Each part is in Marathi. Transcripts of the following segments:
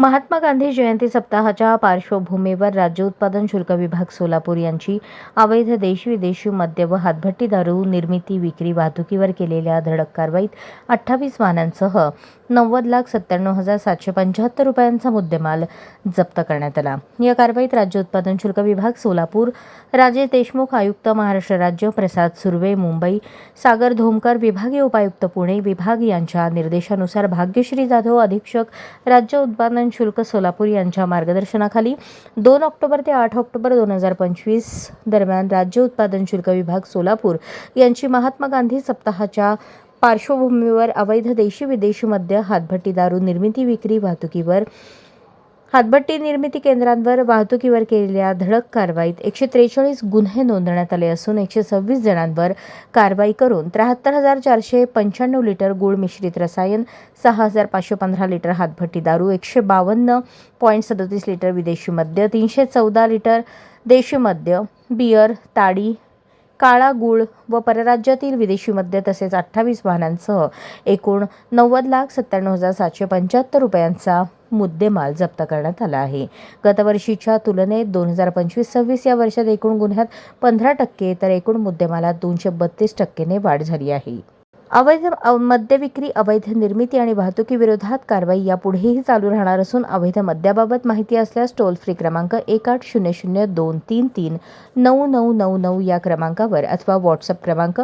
महात्मा गांधी जयंती सप्ताहाच्या पार्श्वभूमीवर राज्य उत्पादन शुल्क विभाग सोलापूर यांची अवैध देशी विदेशी मद्य व हातभट्टी दारू निर्मिती विक्री वाहतुकीवर केलेल्या धडक कारवाईत अठ्ठावीस वाहनांसह नव्वद लाख सत्त्याण्णव हजार सातशे पंच्याहत्तर रुपयांचा मुद्देमाल जप्त करण्यात आला. या कारवाईत राज्य उत्पादन शुल्क विभाग सोलापूर राजेश देशमुख आयुक्त महाराष्ट्र राज्य प्रसाद सुर्वे मुंबई सागर धोमकर विभागीय उपायुक्त पुणे विभाग यांच्या निर्देशानुसार भाग्यश्री जाधव अधीक्षक राज्य उत्पादन शुल्क सोलापूर यांच्या मार्गदर्शनाखाली दोन ऑक्टोबर ते आठ ऑक्टोबर दोन हजार पंचवीस दरम्यान राज्य उत्पादन शुल्क विभाग सोलापूर यांची महात्मा गांधी सप्ताहाच्या पार्श्वभूमीवर अवैध देशी विदेशी मद्य हातभट्टी दारू निर्मिती विक्री वाहतुकीवर हातभट्टी निर्मिती केंद्रांवर वाहतुकीवर केलेल्या धडक कारवाईत एकशे त्रेचाळीस गुन्हे नोंदवण्यात आले असून एकशे सव्वीस जणांवर कारवाई करून त्र्याहत्तर हजार चारशे पंच्याण्णव लिटर गुळ मिश्रित रसायन सहा हजार पाचशे पंधरा लिटर हातभट्टी दारू एकशे बावन्न पॉईंट सदतीस लिटर विदेशी मद्य तीनशे चौदा लिटर देशी मद्य बियर ताडी काळा गूळ व परराज्यातील विदेशी मद्य तसेच अठ्ठावीस वाहनांसह एकूण नव्वद लाख सत्त्याण्णव हजार सातशे पंच्याहत्तर रुपयांचा मुद्देमाल जप्त करण्यात आला आहे. गतवर्षीच्या तुलनेत दोन हजार पंचवीस सव्वीस या वर्षात एकूण गुन्ह्यात पंधरा टक्के तर एकूण मुद्देमालात दोनशे बत्तीस टक्केने वाढ झाली आहे. अवैध मद्य विक्री अवैध निर्मिती आणि वाहतुकीविरोधात कारवाई यापुढेही चालू राहणार असून अवैध मद्याबाबत माहिती असल्यास टोल फ्री क्रमांक एक आठ शून्य शून्य दोन तीन तीन नऊ नऊ नऊ नऊ या क्रमांकावर अथवा व्हॉट्सअप क्रमांक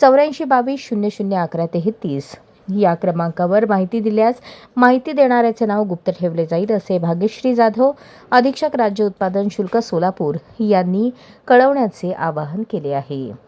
चौऱ्याऐंशी बावीस शून्य शून्य अकरा तेहतीस या क्रमांकावर माहिती दिल्यास माहिती देणाऱ्याचे नाव गुप्त ठेवले जाईल असे भाग्यश्री जाधव अधीक्षक राज्य उत्पादन शुल्क सोलापूर यांनी कळवण्याचे आवाहन केले आहे.